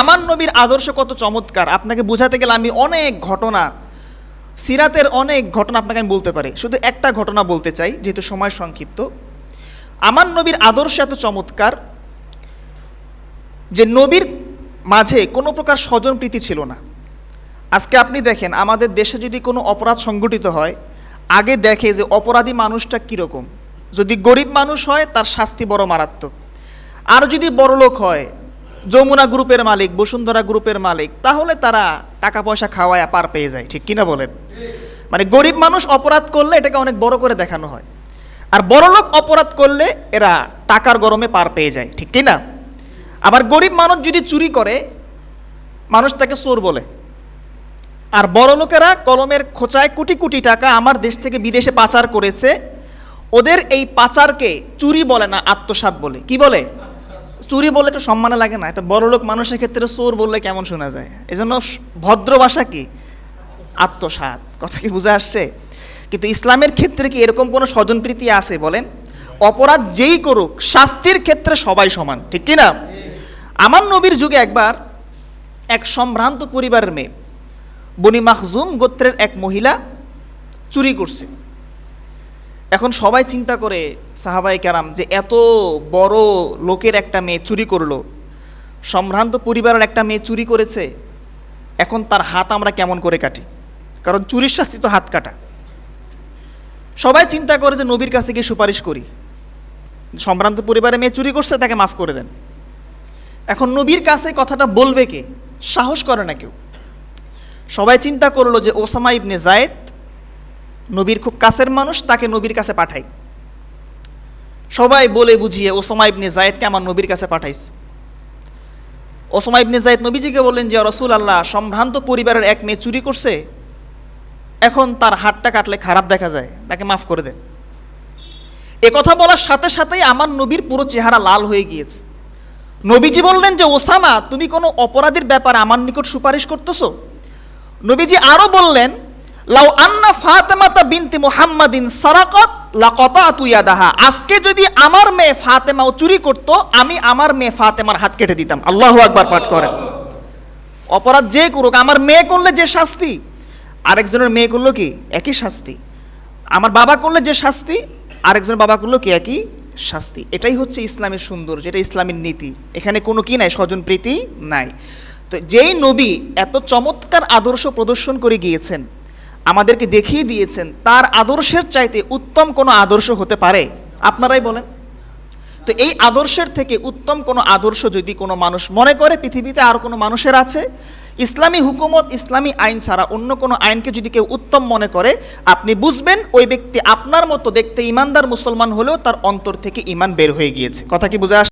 আমার নবীর আদর্শ কত চমৎকার। আপনাকে বোঝাতে গেলে আমি অনেক ঘটনা, সিরাতের অনেক ঘটনা আপনাকে আমি বলতে পারি। শুধু একটা ঘটনা বলতে চাই, যেহেতু সময় সংক্ষিপ্ত। আমার নবীর আদর্শ এত চমৎকার যে নবীর মাঝে কোনো প্রকার স্বজন প্রীতি ছিল না। আজকে আপনি দেখেন, আমাদের দেশে যদি কোনো অপরাধ সংগঠিত হয়, আগে দেখে যে অপরাধী মানুষটা কীরকম। যদি গরিব মানুষ হয়, তার শাস্তি বড় মারাত্মক। আর যদি বড়লোক হয় যমুনা গ্রুপের মালিক, বসুন্ধরা গ্রুপের মালিক, তাহলে তারা টাকা পয়সা খাওয়ায় পার পেয়ে যায়, ঠিক কিনা বলেন? মানে গরিব মানুষ অপরাধ করলে এটাকে অনেক বড় করে দেখানো হয়। আর বড়লোক অপরাধ করলে এরা টাকার গরমে পার পেয়ে যায়, ঠিক কিনা? আবার গরিব মানুষ যদি চুরি করে, মানুষ তাকে চোর বলে। আর বড় লোকেরা কলমের খোঁচায় কোটি কোটি টাকা আমার দেশ থেকে বিদেশে পাচার করেছে, ওদের এই পাচারকে চুরি বলে না, আত্মসাৎ বলে। কি বলে? চুরি বলে একটু সম্মানে লাগে না? এটা বড়লোক মানুষের ক্ষেত্রে চোর বললে কেমন শোনা যায়? এজন্য ভদ্র ভাষা কি? আত্মসাৎ। কথা কি বুঝে আসছে? কিন্তু ইসলামের ক্ষেত্রে কি এরকম কোনো স্বজনপ্রীতি আছে বলেন? অপরাধ যেই করুক, শাস্তির ক্ষেত্রে সবাই সমান। ঠিক কি না? আমার নবীর যুগে একবার এক সম্ভ্রান্ত পরিবারের মেয়ে, বনি মাখজুম গোত্রের এক মহিলা চুরি করছে। এখন সবাই চিন্তা করে সাহাবাই কারাম, যে এত বড় লোকের একটা মেয়ে চুরি করল, সম্ভ্রান্ত পরিবারের একটা মেয়ে চুরি করেছে, এখন তার হাত আমরা কেমন করে কাটি? কারণ চুরির শাস্তি তো হাত কাটা। সবাই চিন্তা করে যে নবীর কাছে গিয়ে সুপারিশ করি। সম্ভ্রান্ত পরিবারের মেয়ে চুরি করছে, তাকে মাফ করে দেন। এখন নবীর কাছে কথাটা বলবে কে? সাহস করে না কেউ। সবাই চিন্তা করল যে ওসামা ইবনে জায়েদ নবীর খুব কাছের মানুষ, তাকে নবীর কাছে পাঠাই। সবাই বলে বুঝিয়ে, ওসামা ইবনে জায়েদকে আমার নবীর কাছে পাঠাইছে। ওসামা ইবনে জায়েদ নবীজিকে বললেন, যে রসুল আল্লাহ সম্ভ্রান্ত পরিবারের এক মেয়ে চুরি করছে, এখন তার হাতটা কাটলে খারাপ দেখা যায়, তাকে মাফ করে দেন। এ কথা বলার সাথে সাথেই আমার নবীর পুরো চেহারা লাল হয়ে গিয়েছে। নবীজি বললেন যে, ওসামা, তুমি কোনো অপরাধীর ব্যাপারে আমার নিকট সুপারিশ করতেছো? নবীজি আরও বললেন লাউ আন্না ফাতেমাতা বিনতি মুহাম্মাদিন সারাকাত লাকাতাতু ইয়াদাহা। আজকে যদি আমার মেয়ে ফাতেমাও চুরি করত, আমি আমার মেয়ে ফাতেমার হাত কেটে দিতাম। আল্লাহু আকবার পাঠ করেন। অপরাধ যে করুক, আমার মেয়ে করলে যে শাস্তি, আরেকজনের মেয়ে করল কি? একই শাস্তি। আমার বাবা করলে যে শাস্তি, আরেকজনের বাবা করল কি? একই শাস্তি। এটাই হচ্ছে ইসলামের সুন্দর, যেটা ইসলামের নীতি। এখানে কোনো কি নাই? স্বজন প্রীতি নাই। তো যেই নবী এত চমৎকার আদর্শ প্রদর্শন করে গিয়েছেন আমাদেরকে দেখিয়ে দিয়েছেন, তার আদর্শের চাইতে উত্তম কোনো আদর্শ হতে পারে? আপনারাই বলেন। তো এই আদর্শের থেকে উত্তম কোনো আদর্শ যদি কোনো মানুষ মনে করে, পৃথিবীতে আর কোনো মানুষের আছে? ইসলামী হুকুমত, ইসলামী আইন ছাড়া অন্য কোনো আইনকে যদি কেউ উত্তম মনে করে, আপনি বুঝবেন ওই ব্যক্তি আপনার মতো দেখতে ইমানদার মুসলমান হলেও তার অন্তর থেকে ইমান বের হয়ে গিয়েছে। কথা কি বুঝে